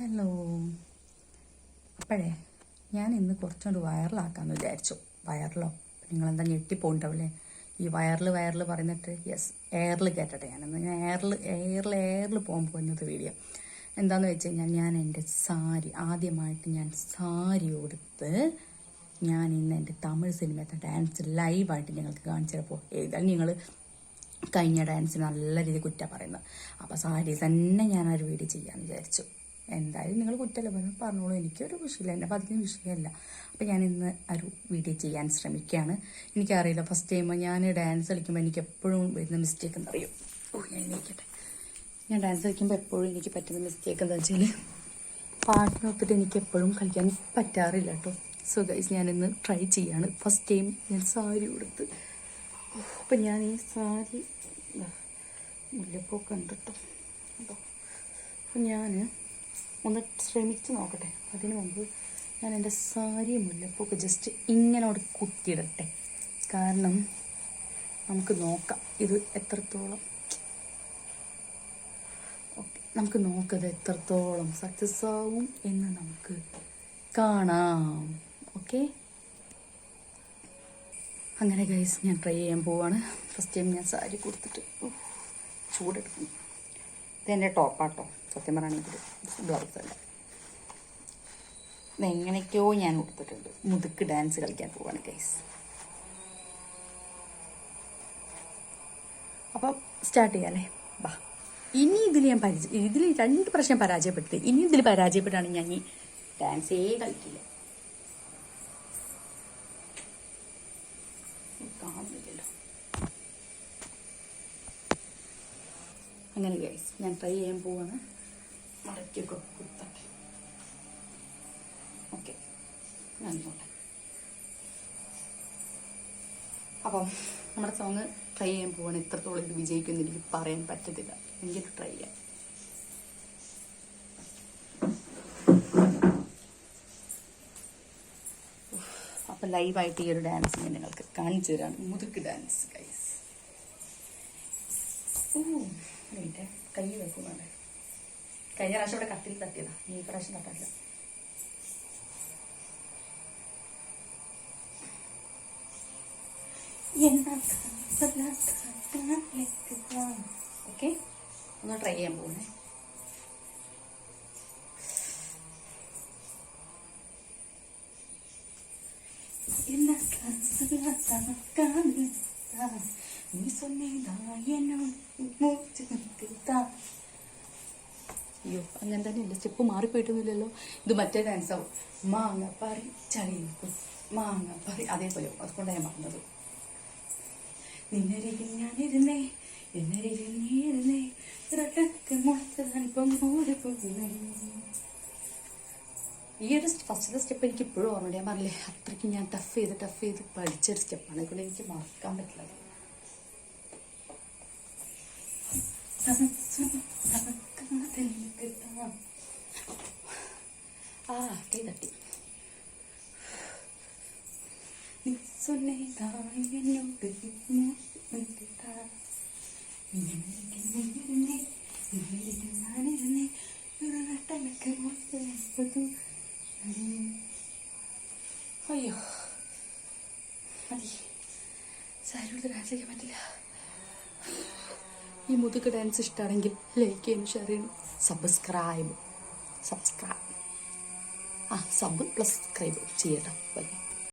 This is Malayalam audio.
ഹലോ അപ്പോഴേ ഞാൻ ഇന്ന് കുറച്ചുകൊണ്ട് വൈറലാക്കാമെന്ന് വിചാരിച്ചു. വയറിലോ നിങ്ങളെന്താ ഞെട്ടിപ്പോണ്ടാവില്ലേ ഈ വയറിൽ വയറിൽ പറയുന്നിട്ട് യെസ് എയറിൽ കയറ്റട്ടെ ഞാനെന്ന്. ഞാൻ എയറിൽ എയറിൽ എയറിൽ പോകാൻ പോകുന്നത് വീഡിയോ എന്താന്ന് വെച്ച് കഴിഞ്ഞാൽ ഞാൻ എന്റെ സാരി ആദ്യമായിട്ട് ഞാൻ സാരി ഉടുത്ത് ഞാൻ ഇന്ന് എന്റെ തമിഴ് സിനിമയത്തെ ഡാൻസ് ലൈവായിട്ട് ഞങ്ങൾക്ക് കാണിച്ചപ്പോൾ ഏതായാലും നിങ്ങൾ കഴിഞ്ഞ ഡാൻസ് നല്ല രീതിയിൽ കുറ്റ പറയുന്നത്. അപ്പോൾ സാരി തന്നെ ഞാൻ ഒരു വീഡിയോ ചെയ്യാമെന്ന് വിചാരിച്ചു. എന്തായാലും നിങ്ങൾ കുറ്റമല്ല പറഞ്ഞു പറഞ്ഞോളൂ എനിക്കൊരു വിഷയമില്ല എന്റെ പതിന് വിഷയമല്ല അപ്പോൾ ഞാൻ ഇന്ന് ഒരു വീഡിയോ ചെയ്യാൻ ശ്രമിക്കുകയാണ് എനിക്കറിയില്ല ഫസ്റ്റ് ടൈം ഞാൻ ഡാൻസ് കളിക്കുമ്പോൾ എനിക്ക് എപ്പോഴും വരുന്ന മിസ്റ്റേക്ക് എന്നറിയും ഓ ഞാൻ എണീക്കട്ടെ ഞാൻ ഡാൻസ് കളിക്കുമ്പോൾ എപ്പോഴും എനിക്ക് പറ്റുന്ന മിസ്റ്റേക്ക് എന്താ വെച്ചാൽ പാട്ടിനൊത്തിട്ട് എനിക്ക് എപ്പോഴും കളിക്കാൻ പറ്റാറില്ല കേട്ടോ സോ ഗൈസ് ഞാനിന്ന് ട്രൈ ചെയ്യാണ് ഫസ്റ്റ് ടൈം ഞാൻ സാരി കൊടുത്ത് അപ്പം ഞാൻ ഈ സാരി മുല്ലപ്പൂ കണ്ടിട്ടോ അപ്പോൾ ഞാൻ ഒന്ന് ശ്രമിച്ച് നോക്കട്ടെ. അതിനു മുമ്പ് ഞാൻ എന്റെ സാരി മുല്ലപ്പൊക്കെ ജസ്റ്റ് ഇങ്ങനെ അവിടെ കുത്തിയിടട്ടെ. കാരണം നമുക്ക് നോക്കാം ഇത് എത്രത്തോളം. ഓക്കെ നമുക്ക് നോക്കത് എത്രത്തോളം സക്സസ് ആവും എന്ന് നമുക്ക് കാണാം. ഓക്കെ അങ്ങനെ ഗൈസ് ഞാൻ ട്രൈ ചെയ്യാൻ പോവാണ്. ഫസ്റ്റ് ടൈം ഞാൻ സാരി കൊടുത്തിട്ട് ചൂടെടുക്കും ഇതെന്റെ ടോപ്പാട്ടോ സത്യം പറയുകയാണെങ്കിൽ ബ്ലൗസ് അല്ല ഇതെങ്ങനെയൊക്കെയോ ഞാൻ കൊടുത്തിട്ടുണ്ട്. മുതുക്ക് ഡാൻസ് കളിക്കാൻ പോവാണ് ഗൈസ് അപ്പം സ്റ്റാർട്ട് ചെയ്യാല്ലേ? ബാ ഇനി ഇതിൽ ഞാൻ പരിചയ ഇതിൽ രണ്ട് പ്രശ്നം പരാജയപ്പെട്ടത് ഇനി ഇതിൽ പരാജയപ്പെട്ടാണ് ഞാൻ ഈ ഡാൻസേ കളിക്കില്ല. അങ്ങനെ ഗൈസ് ഞാൻ ട്രൈ ചെയ്യാൻ പോവാണ്. മടക്കിയൊക്കെ കുത്തട്ടെ ഓക്കെ. നന്ദി നോട്ടെ അപ്പം നമ്മുടെ സോങ് ട്രൈ ചെയ്യാൻ പോവാണ്. എത്രത്തോളം ഇത് വിജയിക്കുമെന്ന് എനിക്ക് പറയാൻ പറ്റത്തില്ല. എങ്കിലും ട്രൈ ചെയ്യാം. അപ്പം ലൈവായിട്ട് ഈ ഒരു ഡാൻസ് ഞാൻ നിങ്ങൾക്ക് കാണിച്ചു തരാണ് മുതുക്ക് ഡാൻസ് ഗൈസ് ഓ കൈ വെക്കും വേണ്ടേ കഴിഞ്ഞ പ്രാവശ്യം ഇവിടെ കത്തിൽ തട്ടിയതാ. ഈ പ്രാവശ്യം തട്ടില്ല ഓക്കെ. ഒന്ന് ട്രൈ ചെയ്യാൻ പോകുന്നേ നീ സൊന്നേതാ എന്നോ അയ്യോ അങ്ങനെ തന്നെ എന്റെ സ്റ്റെപ്പ് മാറിപ്പോയിട്ടൊന്നുമില്ലല്ലോ. ഇത് മറ്റേ ഡാൻസ് ആവും. മാങ്ങ പറി ചളിയും മാങ്ങ പറി. അതേപോലെ അതുകൊണ്ടാണ് ഞാൻ പറഞ്ഞത്. നിന്നരികിൽ ഞാനിരുന്നേ എന്നരികിൽ നീ ഇരുന്നേ ഇരട്ടക്ക് മുളച്ചതൽപ്പം മൂടി പോകുന്നേ ഈ ഒരു ഫസ്റ്റ് സ്റ്റെപ്പ് എനിക്ക് ഇപ്പോഴും ഓർമ്മ ഞാൻ പറഞ്ഞില്ലേ അത്രയ്ക്ക് ഞാൻ ടഫ് ചെയ്ത് ടഫ് ചെയ്ത് പഠിച്ചൊരു സ്റ്റെപ്പാണ് അതുകൊണ്ട് എനിക്ക് മറക്കാൻ പറ്റില്ല. അയ്യോ മതി സാരിയോട് ഡാൻസ് പറ്റില്ല ഈ മുതുക്ക് ഡാൻസ് ഇഷ്ടമാണെങ്കിൽ ലൈക്ക് ചെയ്യണം. ഷെയർ ചെയ്യണം സബ്സ്ക്രൈബ് സബ്സ്ക്രൈബ് ആ സബ് പ്ലസ് സബ്സ്ക്രൈബ് ചെയ്യട്ടോ